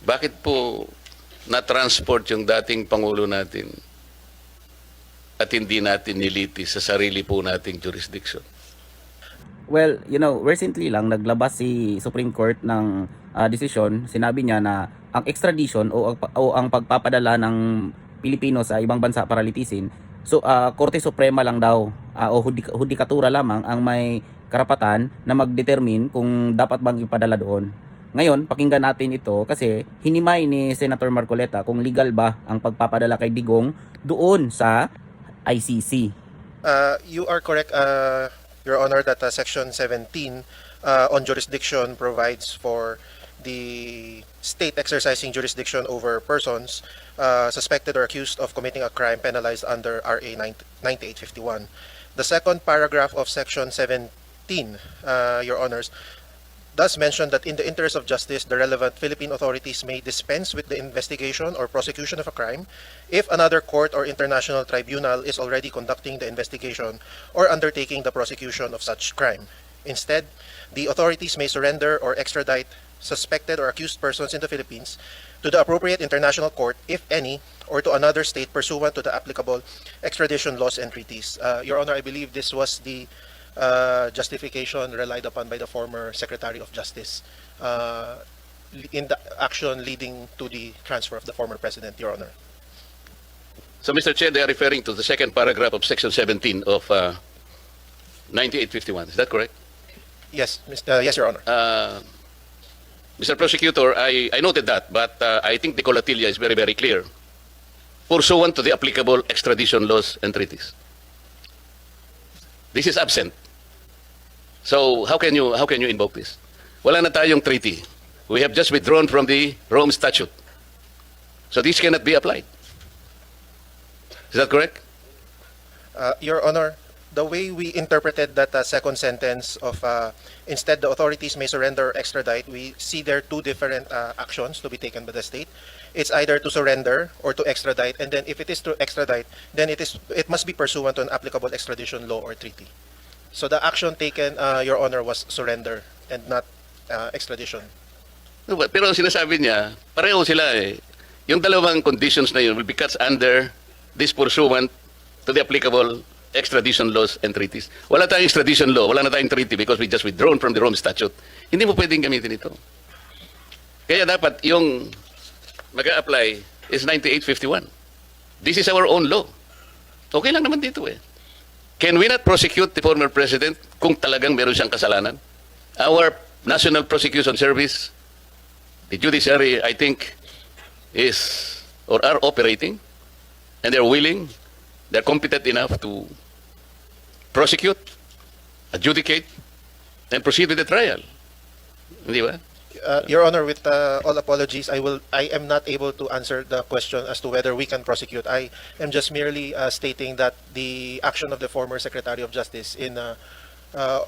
Bakit po na-transport yung dating Pangulo natin at hindi natin nilitis sa sarili po nating jurisdiction? Well, you know, recently lang naglabas si Supreme Court ng ah, desisyon. Sinabi niya na ang extradition o, o ang pagpapadala ng Pilipino sa ibang bansa para litisin, so ah, Korte Suprema lang daw ah, o hudik- hudikatura lamang ang may karapatan na mag-determine kung dapat bang ipadala doon. Ngayon, pakinggan natin ito kasi hinimay ni Senator Marcoleta kung legal ba ang pagpapadala kay Digong doon sa ICC. Uh, you are correct, uh, Your Honor, that uh, Section 17 uh, on jurisdiction provides for the state exercising jurisdiction over persons uh, suspected or accused of committing a crime penalized under RA 90 9851. The second paragraph of Section 17, uh, Your Honors, does mention that in the interest of justice, the relevant Philippine authorities may dispense with the investigation or prosecution of a crime if another court or international tribunal is already conducting the investigation or undertaking the prosecution of such crime. Instead, the authorities may surrender or extradite suspected or accused persons in the Philippines to the appropriate international court, if any, or to another state pursuant to the applicable extradition laws and treaties. Uh, Your Honor, I believe this was the uh, justification relied upon by the former Secretary of Justice uh, in the action leading to the transfer of the former President, Your Honor. So, Mr. Chair, they are referring to the second paragraph of Section 17 of uh, 9851. Is that correct? Yes, Mr. yes, Your Honor. Uh, Mr. Prosecutor, I, I noted that, but uh, I think the colatilia is very, very clear. Pursuant to the applicable extradition laws and treaties. This is absent. So how can you how can you invoke this? Wala na tayong treaty. We have just withdrawn from the Rome Statute. So this cannot be applied. Is that correct? Uh, Your Honor, the way we interpreted that uh, second sentence of uh, instead the authorities may surrender or extradite, we see there two different uh, actions to be taken by the state. It's either to surrender or to extradite, and then if it is to extradite, then it is it must be pursuant to an applicable extradition law or treaty. So the action taken, uh, Your Honor, was surrender and not uh, extradition. Pero ang sinasabi niya, pareho sila eh. Yung dalawang conditions na yun will be cuts under this pursuant to the applicable extradition laws and treaties. Wala tayong extradition law, wala na tayong treaty because we just withdrawn from the Rome Statute. Hindi mo pwedeng gamitin ito. Kaya dapat yung mag apply is 9851. This is our own law. Okay lang naman dito eh. Can we not prosecute the former president kung talagang meron siyang kasalanan? Our National Prosecution Service the judiciary, I think, is or are operating, and they're willing, they're competent enough to prosecute, adjudicate, and proceed with the trial. Hindi ba? Uh, Your Honor, with uh, all apologies, I will. I am not able to answer the question as to whether we can prosecute. I am just merely uh, stating that the action of the former Secretary of Justice in uh, uh,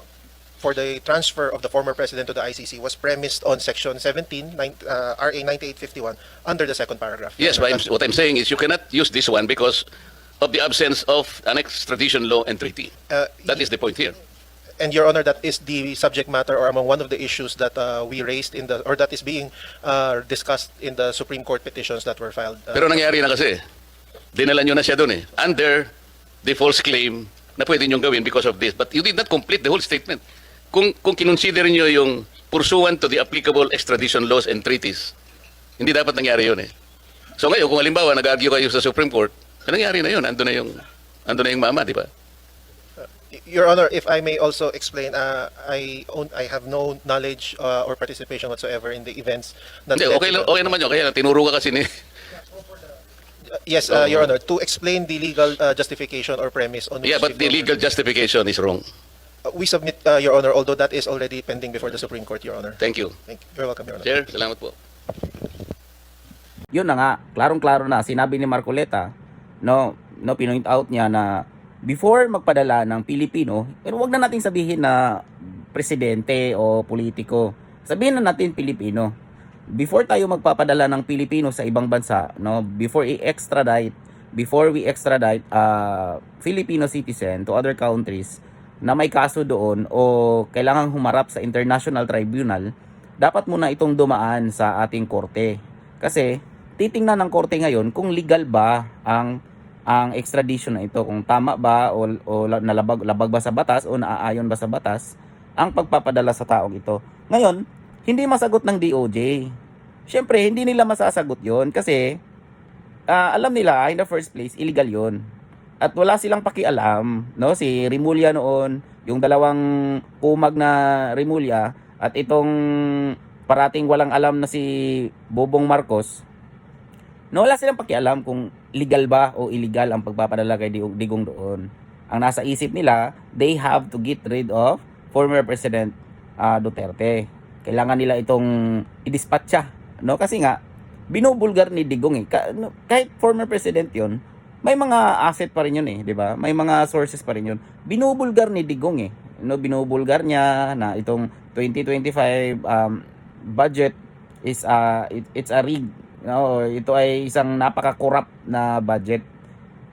for the transfer of the former president to the ICC was premised on Section 17, nine, uh, RA 9851, under the second paragraph. Yes, but I'm- what I'm saying is you cannot use this one because of the absence of an extradition law and treaty. Uh, That is the point here. And Your Honor, that is the subject matter or among one of the issues that uh, we raised in the or that is being uh, discussed in the Supreme Court petitions that were filed. uh, Pero nangyari na kasi, dinala nyo na siya doon eh, under the false claim na pwede nyo gawin because of this. But you did not complete the whole statement. Kung, kung kinonsider nyo yung pursuant to the applicable extradition laws and treaties, hindi dapat nangyari yun eh. So ngayon, kung halimbawa nag-argue kayo sa Supreme Court, nangyari na yun, ando na yung, ando na yung mama, di ba? Your Honor, if I may also explain, uh, I own, I have no knowledge uh, or participation whatsoever in the events. That Hindi, okay, lang- okay naman yun, kaya tinuro ka kasi ni... Uh, yes, uh, Your Honor, to explain the legal uh, justification or premise on which Yeah, but the legal justification is wrong. Uh, we submit, uh, Your Honor, although that is already pending before the Supreme Court, Your Honor. Thank you. Thank you. You're welcome, Your Honor. Chair, salamat po. yun na nga, klarong-klaro na, sinabi ni Marcoleta, no, no, pinoint out niya na before magpadala ng Pilipino, pero wag na natin sabihin na presidente o politiko. Sabihin na natin Pilipino. Before tayo magpapadala ng Pilipino sa ibang bansa, no, before i-extradite, before we extradite a Filipino citizen to other countries na may kaso doon o kailangang humarap sa international tribunal, dapat muna itong dumaan sa ating korte Kasi titingnan ng korte ngayon kung legal ba ang ang extradition na ito kung tama ba o, o la- nalabag labag ba sa batas o naaayon ba sa batas ang pagpapadala sa taong ito. Ngayon, hindi masagot ng DOJ. Siyempre, hindi nila masasagot 'yon kasi ah, alam nila in the first place illegal 'yon. At wala silang pakialam, no? Si Rimulya noon, yung dalawang kumag na Rimulya at itong parating walang alam na si Bobong Marcos, no, wala silang pakialam kung legal ba o illegal ang pagpapadala kay Digong, doon. Ang nasa isip nila, they have to get rid of former President ah, Duterte. Kailangan nila itong i-dispatcha, no? Kasi nga, binubulgar ni Digong eh. Kahit former president yon may mga asset pa rin yun eh, di ba? May mga sources pa rin yun. Binubulgar ni Digong eh. No, binubulgar niya na itong 2025 um, budget is uh, it, it's a rig. No, ito ay isang napaka-corrupt na budget.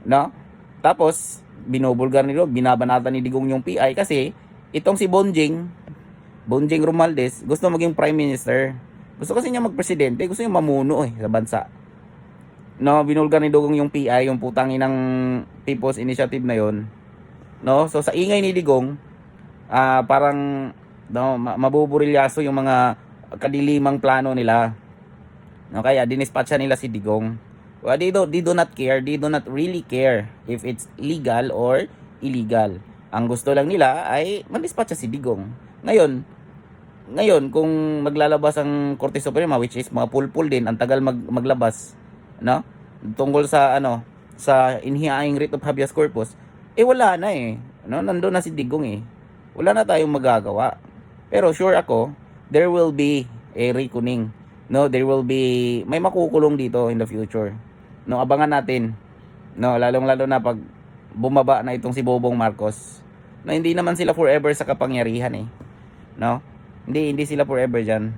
No? Tapos binubulgar ni Digong, binabanatan ni Digong yung PI kasi itong si Bonjing, Bonjing Romualdez, gusto maging prime minister. Gusto kasi niya magpresidente, gusto niya mamuno eh sa bansa no, binulgar ni Digong yung PI, yung putang inang People's Initiative na yon. No? So sa ingay ni Digong, ah parang no, ma- mabuburilyaso yung mga kadilimang plano nila. No, kaya dinispatcha nila si Digong. Well, they, do, they do not care, they do not really care if it's legal or illegal. Ang gusto lang nila ay mandispatcha si Digong. Ngayon, ngayon kung maglalabas ang Korte Suprema which is mga pulpul din, ang tagal mag, maglabas, no? Tungkol sa ano, sa inhihaing writ of habeas corpus, eh wala na eh. No? Nandoon na si Digong eh. Wala na tayong magagawa. Pero sure ako, there will be a reckoning. No, there will be may makukulong dito in the future. No, abangan natin. No, lalong-lalo na pag bumaba na itong si Bobong Marcos. No, hindi naman sila forever sa kapangyarihan eh. No? Hindi hindi sila forever diyan.